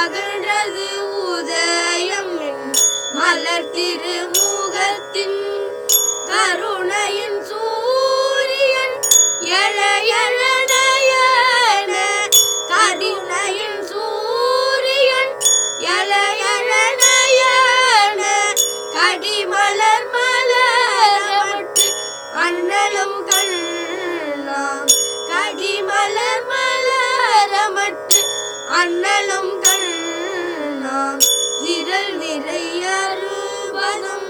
அகன்றது உதயம். மலர் திருமுகத்தின் கருணையின் சூரியன் எழ எழநயன கருணையின் சூரியன் எழ எழநயன கடிமலர் மலரமட்டு அண்ணலும் கண்ணாம். கடிமலர் மலரமட்டு அண்ணலும் திரள் நிறைய ரூபதம்